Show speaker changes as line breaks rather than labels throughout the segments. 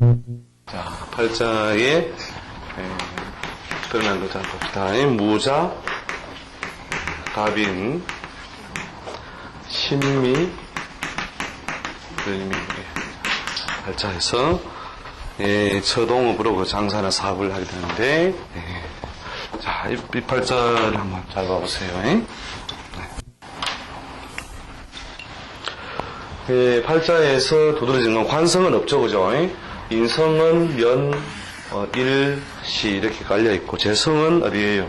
자, 팔자에 에, 드러난 거자 봅시다. 이 무자, 갑인, 신미, 을미, 팔자에서 예, 처동업으로 그 장사나 사업을 하게 되는데 예. 자, 이, 이 팔자를 한번 잘 봐보세요. 예? 예, 팔자에서 두드러진 건 관성은 없죠, 그죠? 예? 인성은 면, 어, 일, 시 이렇게 깔려 있고 재성은 어디에요?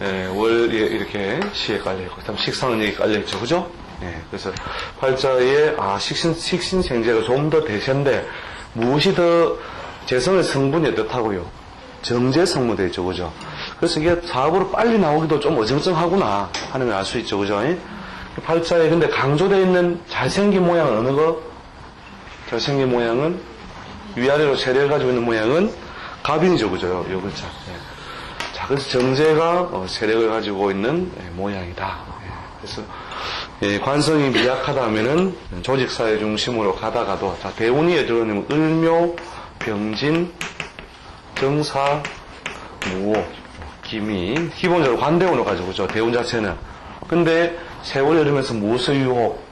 예, 월 예, 이렇게 시에 깔려 있고 그다음 식상은 여기 깔려 있죠, 그죠? 예, 그래서 팔자에 아 식신 식신생재가 좀 더 대세인데 무엇이 더 재성의 성분이 어떻다고요? 정제 성분되어 있죠, 그죠? 그래서 이게 사업으로 빨리 나오기도 좀 어정쩡하구나 하는 걸 알 수 있죠, 그죠? 예? 팔자에 근데 강조되어 있는 잘생긴 모양은 어느 거? 잘생긴 모양은 위아래로 세례를 가지고 있는 모양은 갑인이죠, 그죠? 요 글자. 예. 자, 그래서 정제가 어, 세력을 가지고 있는 예, 모양이다. 예. 그래서 예, 관성이 미약하다 하면은 조직사회 중심으로 가다가도 자, 대운이 들어오면 을묘, 병진, 정사, 무호, 기미 기본적으로 관대운을 가지고 있죠. 대운 자체는. 근데 세월이 흐르면서 무엇의 유혹,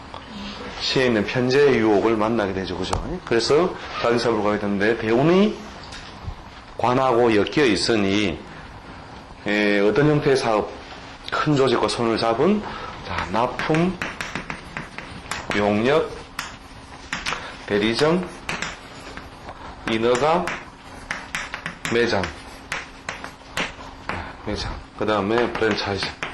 시에 있는 편재의 유혹을 만나게 되죠. 그죠? 그래서 자기사업으로 가게 되는데 대운이 관하고 엮여 있으니 예, 어떤 형태의 사업, 큰 조직과 손을 잡은 자, 납품, 용역, 대리점, 인허가, 매장, 매장. 그 다음에 프랜차이즈.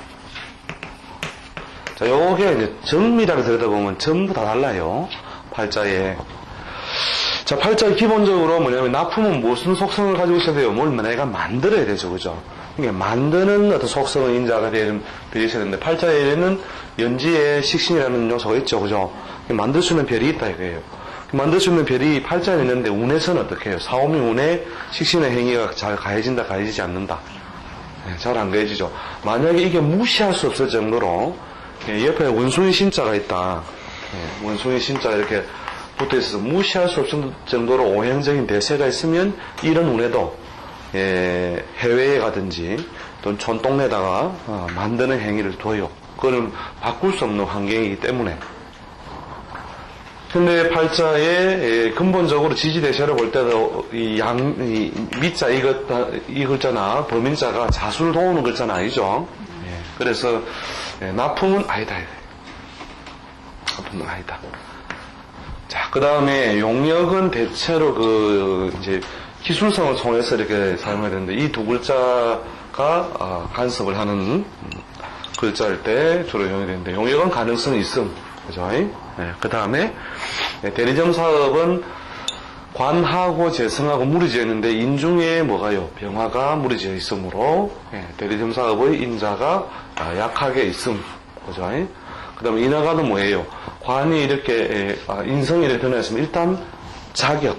자, 요게 이제 정밀하게 들여다보면 전부 다 달라요. 팔자에. 자, 팔자 기본적으로 뭐냐면 납품은 무슨 속성을 가지고 있어야 돼요? 뭘 내가 만들어야 되죠, 그죠? 그러니까 만드는 어떤 속성을 인자가 되어 있어야 되는데 팔자에는 연지에 식신이라는 요소가 있죠, 그죠? 만들 수 있는 별이 있다 이거예요. 만들 수 있는 별이 팔자에 있는데 운에서는 어떻게 해요? 사오미 운에 식신의 행위가 잘 가해진다, 가해지지 않는다. 네, 잘안 가해지죠. 만약에 이게 무시할 수 없을 정도로 예, 옆에 원숭이 신자가 있다. 예, 원숭이 신자 이렇게 붙어 있어서 무시할 수 없을 정도로 오행적인 대세가 있으면 이런 운에도 예, 해외에 가든지 또는 촌동네다가 어, 만드는 행위를 둬요. 그거는 바꿀 수 없는 환경이기 때문에. 근데 팔자에 예, 근본적으로 지지 대세를 볼 때도 이 양, 이 미자 이, 글, 이 글자나 범인자가 자수를 도우는 글자는 아니죠. 예, 그래서 예, 납품은 아니다. 납품은 아니다. 자, 그 다음에 용역은 대체로 그, 이제, 기술성을 통해서 이렇게 사용해야 되는데, 이 두 글자가, 어, 간섭을 하는, 음, 글자일 때 주로 이용이 되는데, 용역은 가능성이 있음. 그죠? 네, 그 다음에, 대리점 사업은 관하고 재성하고 무리지어 있는데, 인중에 뭐가요? 병화가 무리지어 있으므로, 예, 대리점 사업의 인자가 아, 약하게 있음. 그죠? 그 다음에 인하가는 뭐예요? 관이 이렇게 아, 인성이 이렇게 드러났으면 일단 자격,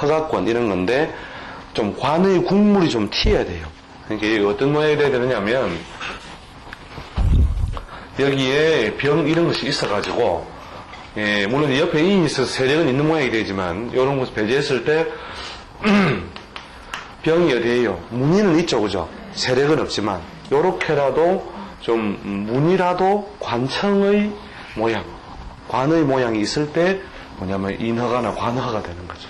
허가권 이런 건데 좀 관의 국물이 좀 튀어야 돼요. 그러니까 어떤 모양이 되느냐면 여기에 병 이런 것이 있어가지고 예, 물론 옆에 이 있어서 세력은 있는 모양이 되지만 이런 것을 배제했을 때 병이 어디에요? 무늬는 있죠, 그죠? 세력은 없지만 요렇게라도 좀 무늬라도 관청의 모양, 관의 모양이 있을 때 뭐냐면 인허가나 관허가 되는 거죠.